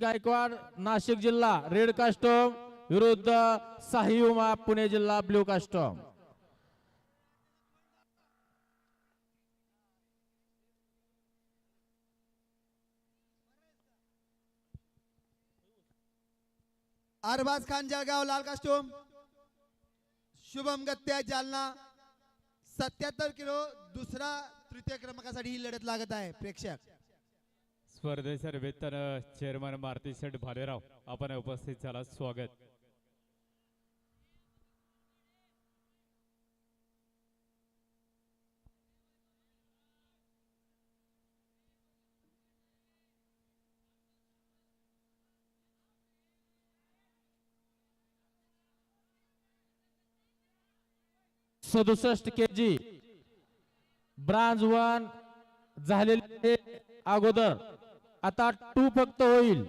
गायकवाड नाशिक जिल्हा रेड कास्टोम विरुद्ध साही उमा पुणे जिल्हा ब्ल्यू कास्टोम. अरबाज खान जळगाव लाल कास्टोम. शुभम गत्या जालना. सत्याहत्तर किलो दुसरा तृतीय क्रमांकासाठी ही लढत लागत आहे प्रेक्षक. स्पर्धेच्या निमित्तानं चेअरमन मारुती शेठ भालेराव आपण उपस्थित झाला. स्वागत. सदुसष्ट के जी ब्रांज वन झालेले अगोदर आता टू फक्त होईल.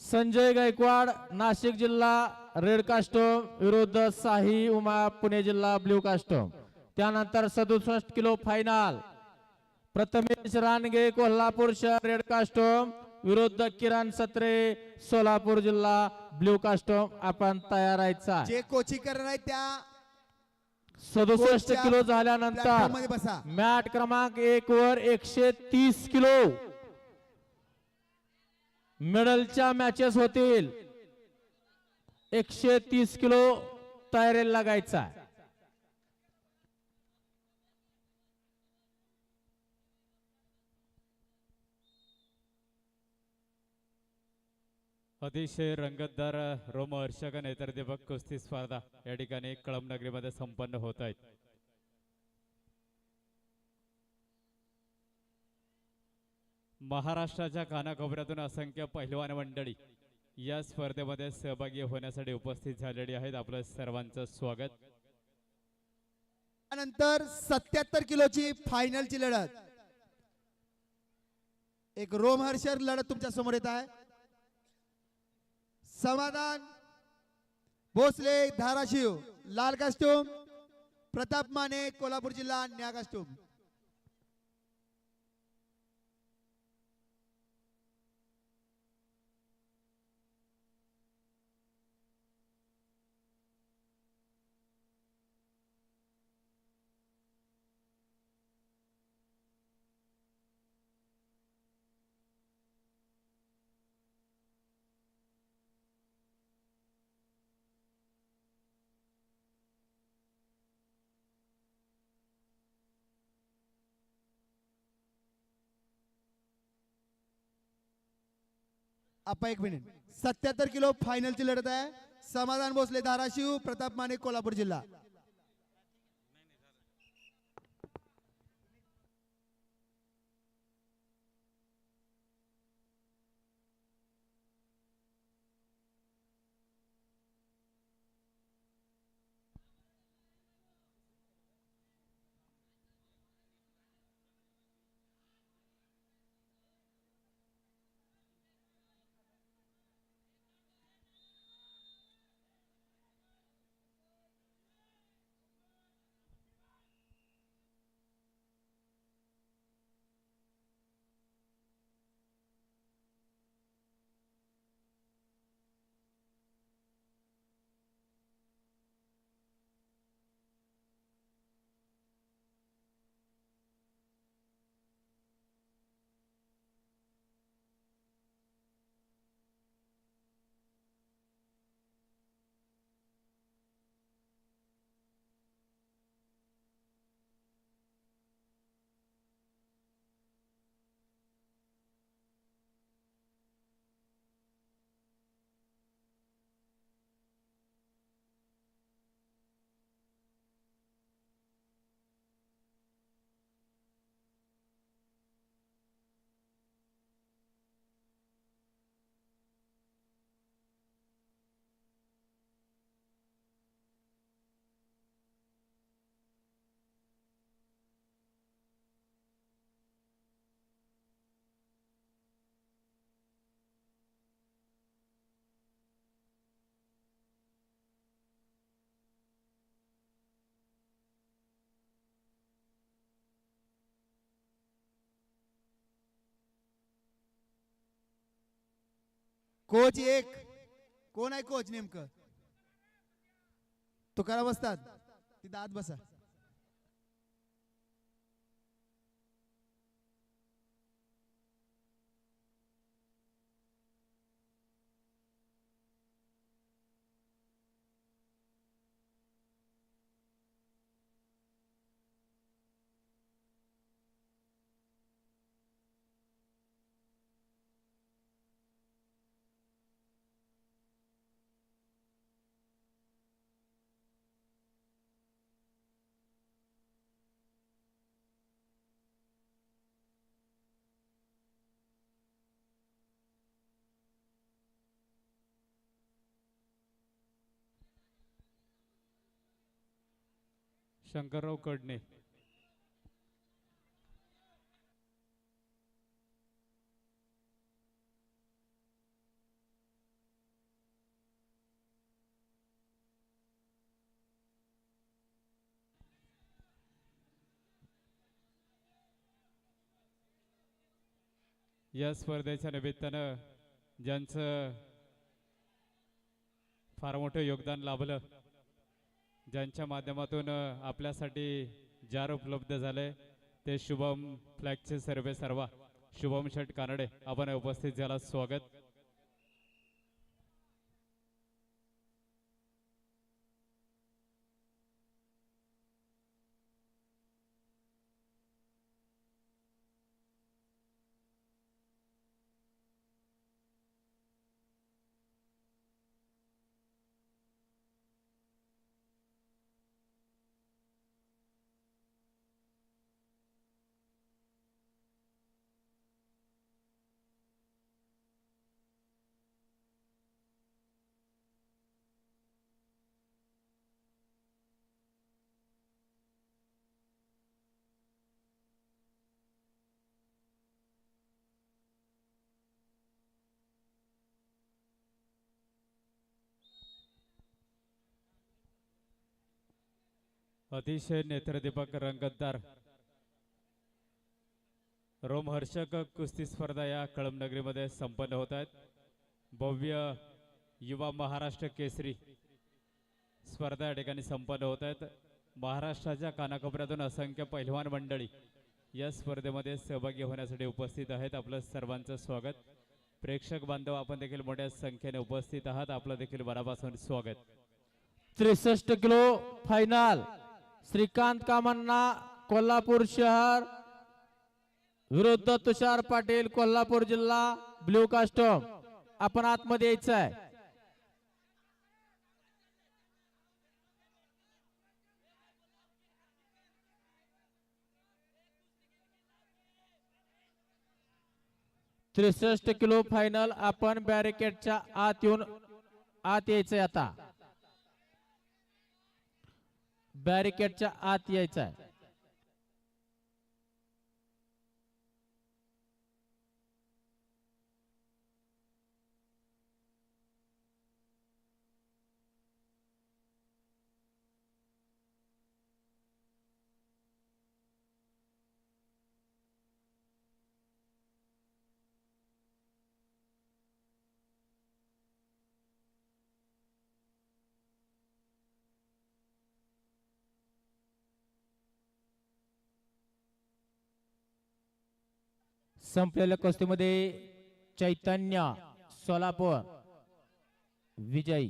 संजय गायकवाड नाशिक जिल्हा रेड कास्टोम विरुद्ध साही उमा पुणे जिल्हा ब्ल्यू कास्टोम. त्यानंतर सदुसष्ट किलो फायनल प्रथमेश रानगे कोल्हापूर शहर रेड कास्टोम. विरुद्ध किरण सत्रे सोलापूर जिल्हा ब्ल्यू कास्टोम. आपण तयार आहे जे कोचिंग करणार आहेत त्या सदुसष्ट किलो झाल्यानंतर मॅट क्रमांक एक वर एकशे तीस किलो. मेडलच्या मॅचेस होतील. एकशे तीस किलो तयारीला लागायचा अतिशय रंगतदार रोमहर्षक नेत्रदीपक कुस्ती स्पर्धा या ठिकाणी कळमनगरीमध्ये संपन्न होत आहेत. महाराष्ट्राच्या कानाकोपऱ्यातून असंख्य पहिलवान मंडळी या स्पर्धेमध्ये सहभागी होण्यासाठी उपस्थित झालेली आहेत. आपलं सर्वांचं स्वागत. त्यानंतर सत्याहत्तर किलोची फायनलची लढत. एक रोमहर्षर लढत तुमच्यासमोर येत आहे. समाधान भोसले धाराशिव लाल कास्टूम प्रताप माने कोल्हापूर जिल्हा न्या कास्टूम आपा एक मिनिट. सत्याहत्तर किलो फायनलची लढत आहे. समाधान भोसले धाराशिव प्रताप माने कोल्हापूर जिल्हा. कोच एक. कोण आहे कोच नेमकं? तुकाराम असतात तिथं आत बसा. शंकरराव कडणे. या स्पर्धेच्या निमित्तानं ज्यांचं फार मोठं योगदान लाभलं ज्यांच्या माध्यमातून आपल्यासाठी जार उपलब्ध झाले ते शुभम फ्लॅगचे सर्वे सर्वा. शुभम शेट कानडे आपण उपस्थित झाला स्वागत. अतिशय नेत्रदीपक रंगतदार. रोमहर्षक कुस्ती स्पर्धा या कळमनगरीमध्ये संपन्न होत आहेत. भव्य युवा महाराष्ट्र केसरी स्पर्धा या ठिकाणी संपन्न होत आहेत. महाराष्ट्राच्या कानाकोपऱ्यातून असंख्य पहिलवान मंडळी या स्पर्धेमध्ये सहभागी होण्यासाठी उपस्थित आहेत. आपलं सर्वांचं स्वागत. प्रेक्षक बांधव आपण देखील मोठ्या संख्येने उपस्थित आहात. आपलं देखील मनापासून स्वागत. त्रेसष्ट किलो फायनल श्रीकांत कामांना कोल्हापूर शहर. विरुद्ध तुषार पाटील कोल्हापूर जिल्हा ब्ल्यू कास्टम. आपण आतमध्ये यायचं आहे त्रेसष्ट किलो फायनल आपण बॅरिकेडच्या आत येऊन आत यायचंय आता. बॅरिकेडच्या आत यायचं आहे. संपलेल्या कुस्तीमध्ये चैतन्य सोलापूर विजयी.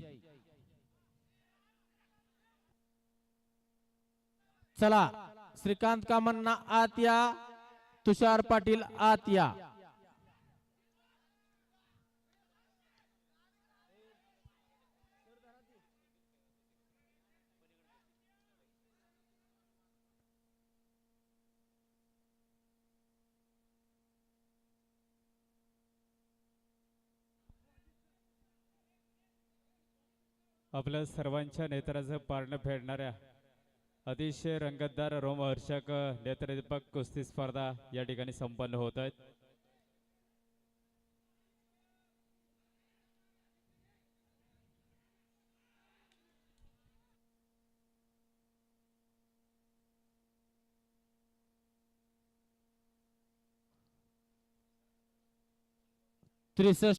चला श्रीकांत कामन्ना आत या तुषार पाटील आत या. आपल्या सर्वांच्या नेत्राचं पारणं फेडणाऱ्या अतिशय रंगतदार रोमहर्षक नेत्रदीपक कुस्ती स्पर्धा या ठिकाणी संपन्न होत आहेत. त्रेसष्ट